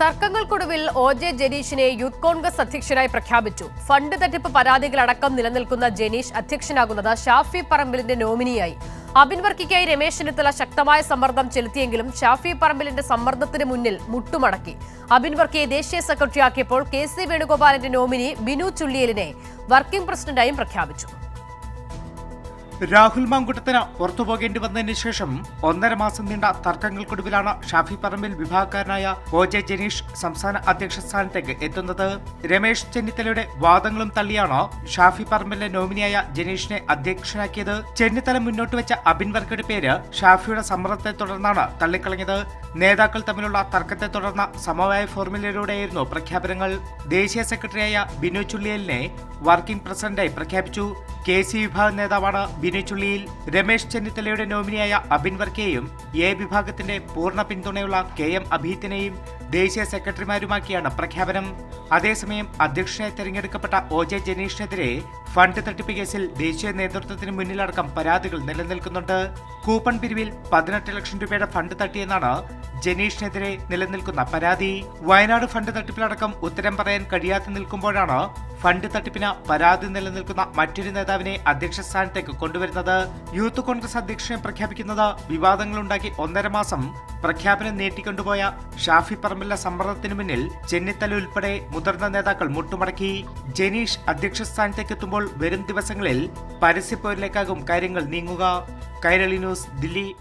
തർക്കങ്ങൾക്കൊടുവിൽ O J ജനീഷിനെ youth Congress അധ്യക്ഷനായി പ്രഖ്യാപിച്ചു. ഫണ്ട് തട്ടിപ്പ് പരാതികളടക്കം നിലനിൽക്കുന്ന ജനീഷ് അധ്യക്ഷനാകുന്നത് ഷാഫി പറമ്പിലിന്റെ നോമിനിയായി. അബിൻ വർക്കിക്കായി രമേശ് ചെന്നിത്തല ശക്തമായ സമ്മർദ്ദം ചെലുത്തിയെങ്കിലും ഷാഫി പറമ്പിലിന്റെ സമ്മർദ്ദത്തിന് മുന്നിൽ മുട്ടുമടക്കി. അബിൻ വർക്കിയെ ദേശീയ സെക്രട്ടറിയാക്കിയപ്പോൾ കെ സി വേണുഗോപാലിന്റെ നോമിനി ബിനു ചുള്ളിയലിനെ വർക്കിംഗ് പ്രസിഡന്റായും പ്രഖ്യാപിച്ചു. രാഹുൽ മാങ്കുട്ടത്തിന് പുറത്തു പോകേണ്ടി വന്നതിന് ശേഷം ഒന്നര മാസം നീണ്ട തർക്കങ്ങൾക്കൊടുവിലാണ് ഷാഫി പറമ്പിൽ വിഭാഗക്കാരനായ ഒ ജെ ജനീഷ് സംസ്ഥാന അധ്യക്ഷ സ്ഥാനത്തേക്ക് എത്തുന്നത്. രമേശ് ചെന്നിത്തലയുടെ വാദങ്ങളും തള്ളിയാണ് ഷാഫി പറമ്പിലെ നോമിനിയായ ജനീഷിനെ അധ്യക്ഷനാക്കിയത്. ചെന്നിത്തല മുന്നോട്ട് വെച്ച അബിൻ വർക്കയുടെ പേര് ഷാഫിയുടെ സമ്മർദ്ദത്തെ തുടർന്നാണ് തള്ളിക്കളഞ്ഞത്. നേതാക്കൾ തമ്മിലുള്ള തർക്കത്തെ തുടർന്ന സമവായ ഫോർമുലയിലൂടെയായിരുന്നു പ്രഖ്യാപനങ്ങൾ. ദേശീയ സെക്രട്ടറിയായ ബിനു ചുള്ളിയലിനെ വർക്കിംഗ് പ്രസിഡന്റായി പ്രഖ്യാപിച്ചു. കെ സി വിഭാഗം നേതാവാണ് ബിനു ചുള്ളിയിൽ. രമേശ് ചെന്നിത്തലയുടെ നോമിനിയായ അബിൻ വർക്കയെയും എ വിഭാഗത്തിന്റെ പൂർണ പിന്തുണയുള്ള കെ എം അഭീത്തിനെയും ദേശീയ സെക്രട്ടറിമാരുമാക്കിയാണ് പ്രഖ്യാപനം. അതേസമയം അധ്യക്ഷനായി തെരഞ്ഞെടുക്കപ്പെട്ട ഒ ജെ ജനീഷിനെതിരെ ഫണ്ട് തട്ടിപ്പ് കേസിൽ ദേശീയ നേതൃത്വത്തിന് മുന്നിലടക്കം പരാതികൾ നിലനിൽക്കുന്നുണ്ട്. കൂപ്പൺ പിരിവിൽ പതിനെട്ട് ലക്ഷം രൂപയുടെ ഫണ്ട് തട്ടിയെന്നാണ് ജനീഷിനെതിരെ നിലനിൽക്കുന്ന പരാതി. വയനാട് ഫണ്ട് തട്ടിപ്പിലടക്കം ഉത്തരം പറയാൻ കഴിയാതെ നിൽക്കുമ്പോഴാണ് ഫണ്ട് തട്ടിപ്പിന് പരാതി നിലനിൽക്കുന്ന മറ്റൊരു നേതാവിനെ അധ്യക്ഷ സ്ഥാനത്തേക്ക് കൊണ്ടുവരുന്നത്. യൂത്ത് കോൺഗ്രസ് അധ്യക്ഷനെ പ്രഖ്യാപിക്കുന്നത് വിവാദങ്ങളുണ്ടാക്കി ഒന്നര മാസം പ്രഖ്യാപനം നീട്ടിക്കൊണ്ടുപോയ ഷാഫി പറമ്പിലെ സമ്മർദ്ദത്തിനു മുന്നിൽ ചെന്നിത്തല ഉൾപ്പെടെ മുതിർന്ന നേതാക്കൾ മുട്ടുമടക്കി. ജനീഷ് അധ്യക്ഷ സ്ഥാനത്തേക്ക് എത്തുമ്പോൾ വരും ദിവസങ്ങളിൽ പരസ്യപ്പോരിലേക്കാകും കാര്യങ്ങൾ നീങ്ങുക. കൈരളി ന്യൂസ് ദില്ലി.